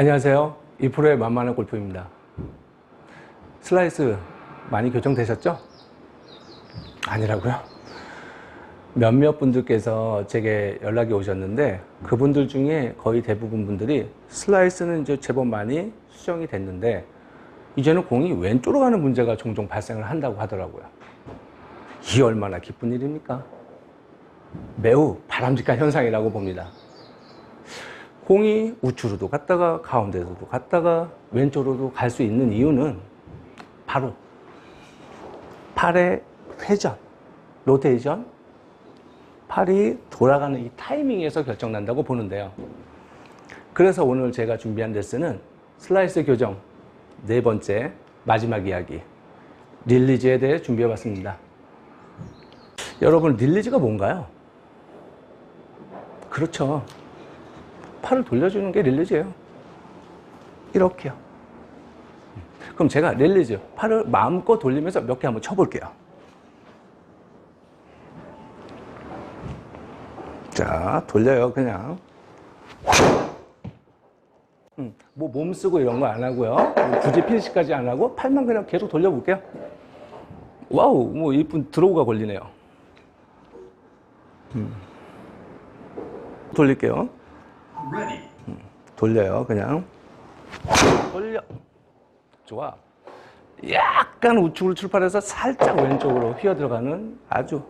안녕하세요. 이프로의 만만한 골프입니다. 슬라이스 많이 교정되셨죠? 아니라고요? 몇몇 분들께서 제게 연락이 오셨는데 그분들 중에 거의 대부분 분들이 슬라이스는 이제 제법 많이 수정이 됐는데 이제는 공이 왼쪽으로 가는 문제가 종종 발생을 한다고 하더라고요. 이 얼마나 기쁜 일입니까? 매우 바람직한 현상이라고 봅니다. 공이 우측으로도 갔다가 가운데로도 갔다가 왼쪽으로도 갈 수 있는 이유는 바로 팔의 회전, 로테이션, 팔이 돌아가는 이 타이밍에서 결정난다고 보는데요. 그래서 오늘 제가 준비한 레슨은 슬라이스 교정 네 번째 마지막 이야기 릴리즈에 대해 준비해 봤습니다. 여러분 릴리즈가 뭔가요? 그렇죠. 팔을 돌려주는 게 릴리즈예요. 이렇게요. 그럼 제가 릴리즈 팔을 마음껏 돌리면서 몇 개 한번 쳐볼게요. 자, 돌려요, 그냥. 음, 뭐, 몸 쓰고 이런 거 안 하고요. 굳이 피니시까지 안 하고, 팔만 그냥 계속 돌려볼게요. 와우, 뭐, 이쁜 드로우가 걸리네요. 음. 돌릴게요. 음, 돌려요, 그냥. 돌려. 좋아. 약간 우측으로 출발해서 살짝 왼쪽으로 휘어 들어가는 아주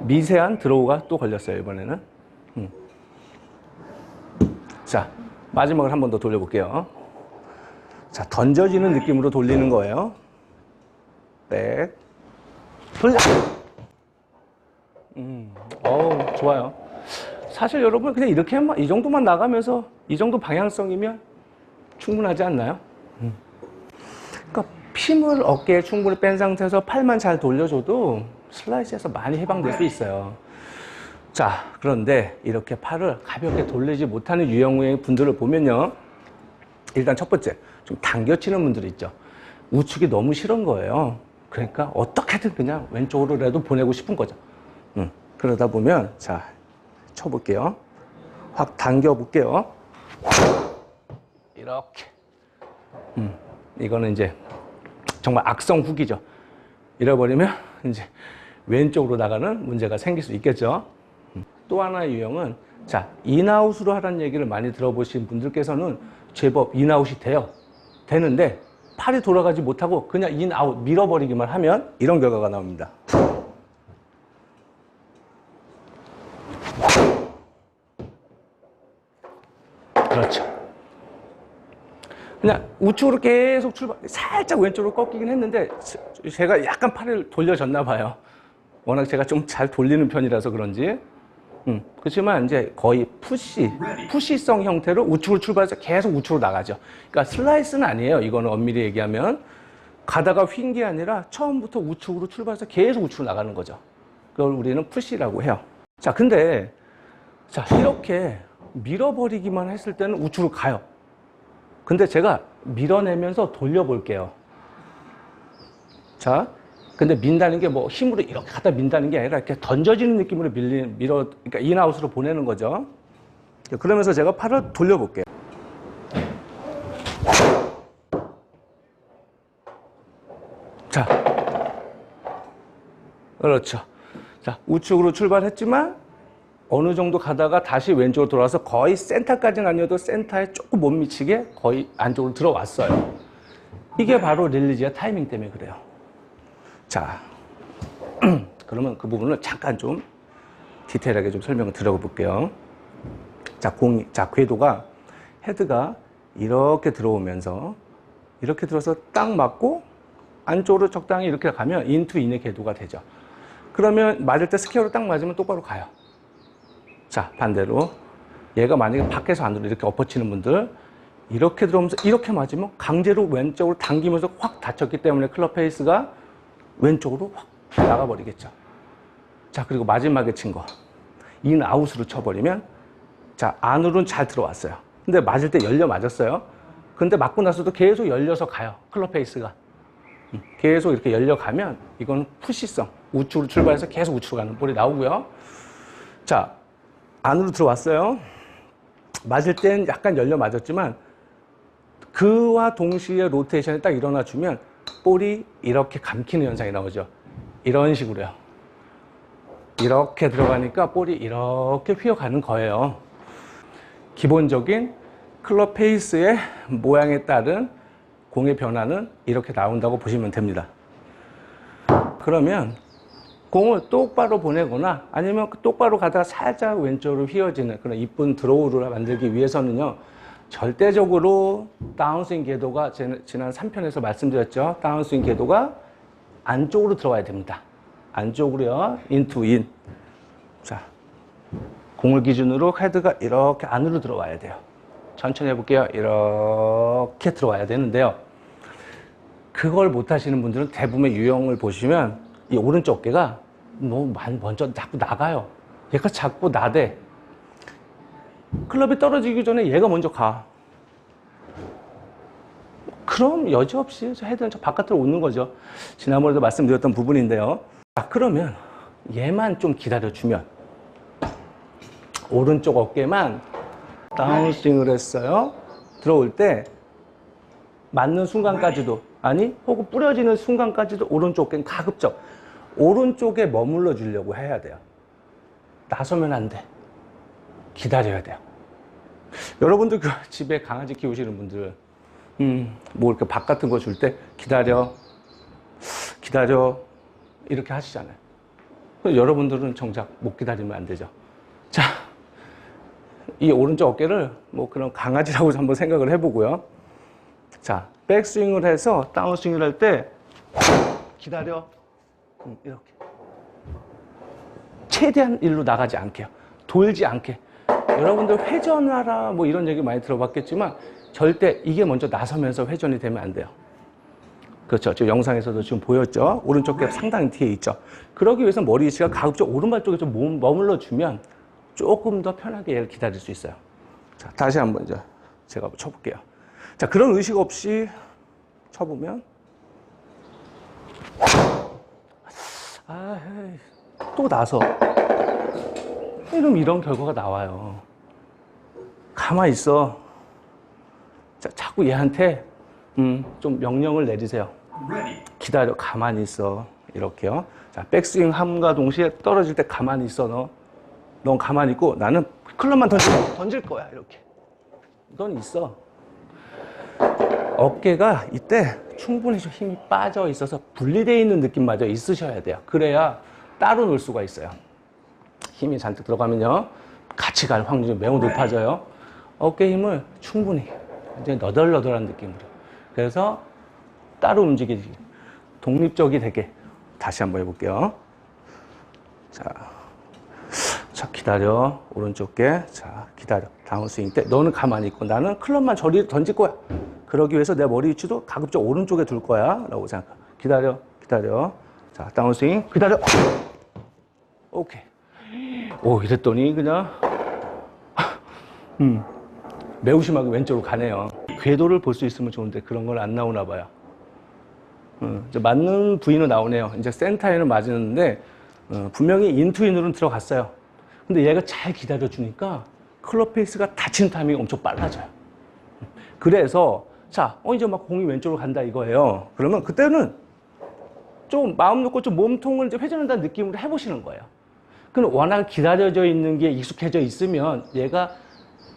미세한 드로우가 또 걸렸어요, 이번에는. 음. 자, 마지막을 한 번 더 돌려볼게요. 자, 던져지는 느낌으로 돌리는 거예요. 백. 돌려! 음, 어우, 좋아요. 사실 여러분, 그냥 이렇게만, 이 정도만 나가면서 이 정도 방향성이면 충분하지 않나요? 음. 그러니까 힘을 어깨에 충분히 뺀 상태에서 팔만 잘 돌려줘도 슬라이스에서 많이 해방될 수 있어요. 자, 그런데 이렇게 팔을 가볍게 돌리지 못하는 유형의 분들을 보면요. 일단 첫 번째, 좀 당겨치는 분들이 있죠. 우측이 너무 싫은 거예요. 그러니까 어떻게든 그냥 왼쪽으로라도 보내고 싶은 거죠. 음, 그러다 보면, 자, 쳐볼게요. 확 당겨볼게요. 이렇게. 음, 이거는 이제 정말 악성 후기죠. 잃어버리면 이제 왼쪽으로 나가는 문제가 생길 수 있겠죠. 음. 또 하나의 유형은 자 인아웃으로 하라는 얘기를 많이 들어보신 분들께서는 제법 인아웃이 돼요. 되는데 팔이 돌아가지 못하고 그냥 인아웃 밀어버리기만 하면 이런 결과가 나옵니다. 그렇죠. 그냥 우측으로 계속 출발, 살짝 왼쪽으로 꺾이긴 했는데, 제가 약간 팔을 돌려줬나 봐요. 워낙 제가 좀 잘 돌리는 편이라서 그런지. 음, 그렇지만 이제 거의 푸시, 푸시성 형태로 우측으로 출발해서 계속 우측으로 나가죠. 그러니까 슬라이스는 아니에요. 이거는 엄밀히 얘기하면. 가다가 휜 게 아니라 처음부터 우측으로 출발해서 계속 우측으로 나가는 거죠. 그걸 우리는 푸시라고 해요. 자, 근데, 자, 이렇게 밀어버리기만 했을 때는 우측으로 가요. 근데 제가 밀어내면서 돌려볼게요. 자, 근데 민다는 게 뭐 힘으로 이렇게 갖다 민다는 게 아니라 이렇게 던져지는 느낌으로 밀리, 밀어, 그러니까 인아웃으로 보내는 거죠. 그러면서 제가 팔을 돌려볼게요. 자, 그렇죠. 자, 우측으로 출발했지만 어느 정도 가다가 다시 왼쪽으로 돌아와서 거의 센터까지는 아니어도 센터에 조금 못 미치게 거의 안쪽으로 들어왔어요. 이게 바로 릴리지의 타이밍 때문에 그래요. 자, 그러면 그 부분을 잠깐 좀 디테일하게 좀 설명을 드려볼게요. 자, 공이, 자, 궤도가, 헤드가 이렇게 들어오면서 이렇게 들어서 딱 맞고 안쪽으로 적당히 이렇게 가면 인투 인의 궤도가 되죠. 그러면 맞을 때 스퀘어로 딱 맞으면 똑바로 가요. 자, 반대로 얘가 만약에 밖에서 안으로 이렇게 엎어치는 분들 이렇게 들어오면서 이렇게 맞으면 강제로 왼쪽으로 당기면서 확 닫혔기 때문에 클럽 페이스가 왼쪽으로 확 나가버리겠죠. 자, 그리고 마지막에 친 거. 인 아웃으로 쳐버리면 자, 안으로는 잘 들어왔어요. 근데 맞을 때 열려 맞았어요. 근데 맞고 나서도 계속 열려서 가요. 클럽 페이스가. 음, 계속 이렇게 열려가면 이건 푸시성. 우측으로 출발해서 계속 우측으로 가는 볼이 나오고요. 자, 안으로 들어왔어요. 맞을 땐 약간 열려 맞았지만 그와 동시에 로테이션이 딱 일어나 주면 볼이 이렇게 감기는 현상이 나오죠. 이런 식으로요. 이렇게 들어가니까 볼이 이렇게 휘어가는 거예요. 기본적인 클럽 페이스의 모양에 따른 공의 변화는 이렇게 나온다고 보시면 됩니다. 그러면 공을 똑바로 보내거나 아니면 그 똑바로 가다가 살짝 왼쪽으로 휘어지는 그런 이쁜 드로우를 만들기 위해서는요. 절대적으로 다운스윙 궤도가 제- 지난 3편에서 말씀드렸죠. 다운스윙 궤도가 안쪽으로 들어와야 됩니다. 안쪽으로요. 인투 인. 자, 공을 기준으로 헤드가 이렇게 안으로 들어와야 돼요. 천천히 해볼게요. 이렇게 들어와야 되는데요. 그걸 못 하시는 분들은 대부분의 유형을 보시면 이 오른쪽 어깨가 너무 많이 먼저 자꾸 나가요. 얘가 자꾸 나대. 클럽이 떨어지기 전에 얘가 먼저 가. 그럼 여지없이 저 헤드는 저 바깥으로 오는 거죠. 지난번에도 말씀드렸던 부분인데요. 자, 그러면 얘만 좀 기다려주면 오른쪽 어깨만 다운스윙을 했어요. 들어올 때 맞는 순간까지도 아니 혹은 뿌려지는 순간까지도 오른쪽 어깨는 가급적 오른쪽에 머물러 주려고 해야 돼요. 나서면 안 돼. 기다려야 돼요. 여러분들 그 집에 강아지 키우시는 분들 음, 뭐 이렇게 밥 같은 거 줄 때 기다려 기다려 이렇게 하시잖아요. 여러분들은 정작 못 기다리면 안 되죠. 자, 이 오른쪽 어깨를 뭐 그런 강아지라고 한번 생각을 해보고요. 자, 백스윙을 해서 다운스윙을 할 때 기다려. 음, 이렇게. 최대한 일로 나가지 않게요. 돌지 않게. 여러분들 회전하라 뭐 이런 얘기 많이 들어봤겠지만 절대 이게 먼저 나서면서 회전이 되면 안 돼요. 그렇죠. 저 영상에서도 지금 보였죠. 오른쪽 겹 상당히 뒤에 있죠. 그러기 위해서 머리 위치가 가급적 오른발 쪽에 좀 몸- 머물러 주면 조금 더 편하게 얘를 기다릴 수 있어요. 자, 다시 한번 이제 제가 쳐볼게요. 자, 그런 의식 없이 쳐보면 아, 또 나서 이러면 이런 결과가 나와요. 가만히 있어. 자, 자꾸 얘한테 음, 좀 명령을 내리세요. 기다려, 가만히 있어. 이렇게요. 자, 백스윙 함과 동시에 떨어질 때 가만히 있어, 너. 넌 가만히 있고 나는 클럽만 던질, 던질 거야, 이렇게. 넌 있어. 어깨가 이때 충분히 좀 힘이 빠져 있어서 분리되어 있는 느낌마저 있으셔야 돼요. 그래야 따로 놀 수가 있어요. 힘이 잔뜩 들어가면요. 같이 갈 확률이 매우 높아져요. 어깨 힘을 충분히 이제 너덜너덜한 느낌으로. 그래서 따로 움직이지. 독립적이 되게. 다시 한번 해볼게요. 자. 자, 기다려. 오른쪽 게. 자, 기다려. 다운스윙 때. 너는 가만히 있고 나는 클럽만 저리 던질 거야. 그러기 위해서 내 머리 위치도 가급적 오른쪽에 둘 거야. 라고 생각. 기다려. 기다려. 자, 다운스윙. 기다려. 오케이. 오, 이랬더니 그냥, 음, 매우 심하게 왼쪽으로 가네요. 궤도를 볼 수 있으면 좋은데 그런 걸안 나오나 봐요. 음, 맞는 부위는 나오네요. 이제 센터에는 맞았는데, 어, 분명히 인투인으로는 들어갔어요. 근데 얘가 잘 기다려주니까 클럽 페이스가 닫히는 타이밍이 엄청 빨라져요. 그래서, 자, 어, 이제 막 공이 왼쪽으로 간다 이거예요. 그러면 그때는 좀 마음 놓고 좀 몸통을 이제 회전한다는 느낌으로 해보시는 거예요. 그럼 워낙 기다려져 있는 게 익숙해져 있으면 얘가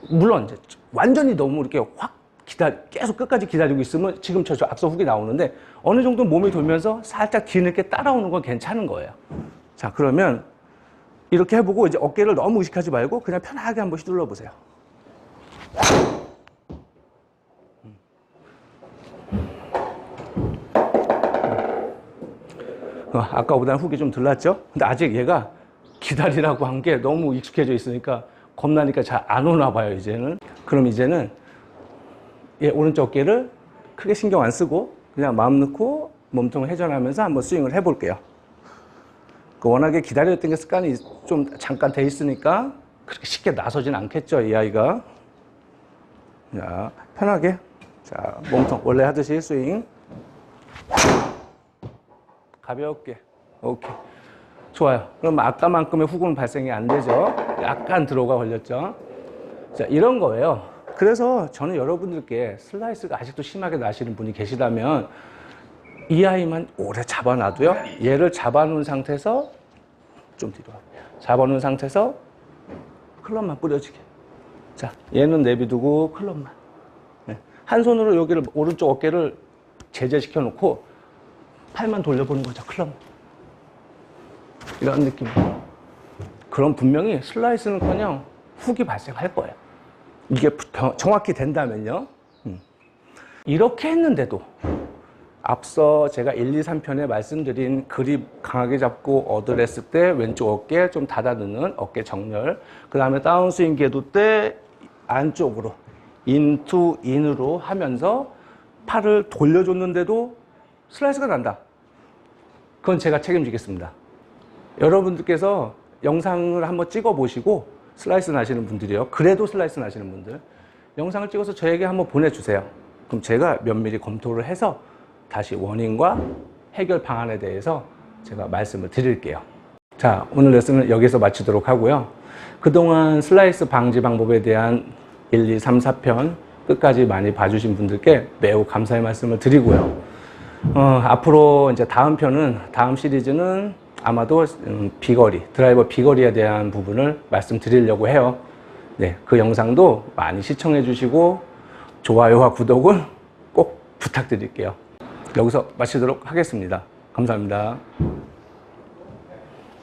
물론 이제 완전히 너무 이렇게 확 기다 계속 끝까지 기다리고 있으면 지금 저, 저 앞서 훅이 나오는데 어느 정도 몸이 돌면서 살짝 뒤늦게 따라오는 건 괜찮은 거예요. 자 그러면 이렇게 해보고 이제 어깨를 너무 의식하지 말고 그냥 편하게 한 번씩 눌러보세요. 아까보다는 훅이 좀덜 났죠? 근데 아직 얘가 기다리라고 한 게 너무 익숙해져 있으니까 겁나니까 잘 안 오나 봐요, 이제는. 그럼 이제는 얘 오른쪽 어깨를 크게 신경 안 쓰고 그냥 마음 넣고 몸통을 회전하면서 한번 스윙을 해볼게요. 그 워낙에 기다렸던 게 습관이 좀 잠깐 돼 있으니까 그렇게 쉽게 나서진 않겠죠, 이 아이가. 자, 편하게. 자, 몸통 원래 하듯이 스윙. 가볍게. 오케이. 좋아요. 그럼 아까만큼의 후군 발생이 안 되죠. 약간 들어가 걸렸죠. 자, 이런 거예요. 그래서 저는 여러분들께 슬라이스가 아직도 심하게 나시는 분이 계시다면 이 아이만 오래 잡아놔도요. 얘를 잡아놓은 상태에서 좀 뒤로 와. 잡아놓은 상태에서 클럽만 뿌려지게. 자, 얘는 내비두고 클럽만. 네. 한 손으로 여기를 오른쪽 어깨를 제재시켜 놓고 팔만 돌려보는 거죠. 클럽. 이런 느낌. 그럼 분명히 슬라이스는커녕 훅이 발생할 거예요. 이게 부- 정확히 된다면요. 음. 이렇게 했는데도 앞서 제가 1, 2, 3편에 말씀드린 그립 강하게 잡고 했을 때 왼쪽 어깨 좀 닫아두는 어깨 정렬 그 다음에 다운스윙 궤도 때 안쪽으로 인투 인으로 하면서 팔을 돌려줬는데도 슬라이스가 난다. 그건 제가 책임지겠습니다. 여러분들께서 영상을 한번 찍어 보시고 슬라이스 나시는 분들이요. 그래도 슬라이스 나시는 분들 영상을 찍어서 저에게 한번 보내주세요. 그럼 제가 면밀히 검토를 해서 다시 원인과 해결 방안에 대해서 제가 말씀을 드릴게요. 자, 오늘 레슨은 여기서 마치도록 하고요. 그동안 슬라이스 방지 방법에 대한 1, 2, 3, 4편 끝까지 많이 봐주신 분들께 매우 감사의 말씀을 드리고요. 어, 앞으로 이제 다음 편은, 다음 시리즈는 아마도 음, 비거리, 드라이버 비거리에 대한 부분을 말씀드리려고 해요. 네, 그 영상도 많이 시청해 주시고 좋아요와 구독을 꼭 부탁드릴게요. 여기서 마치도록 하겠습니다. 감사합니다.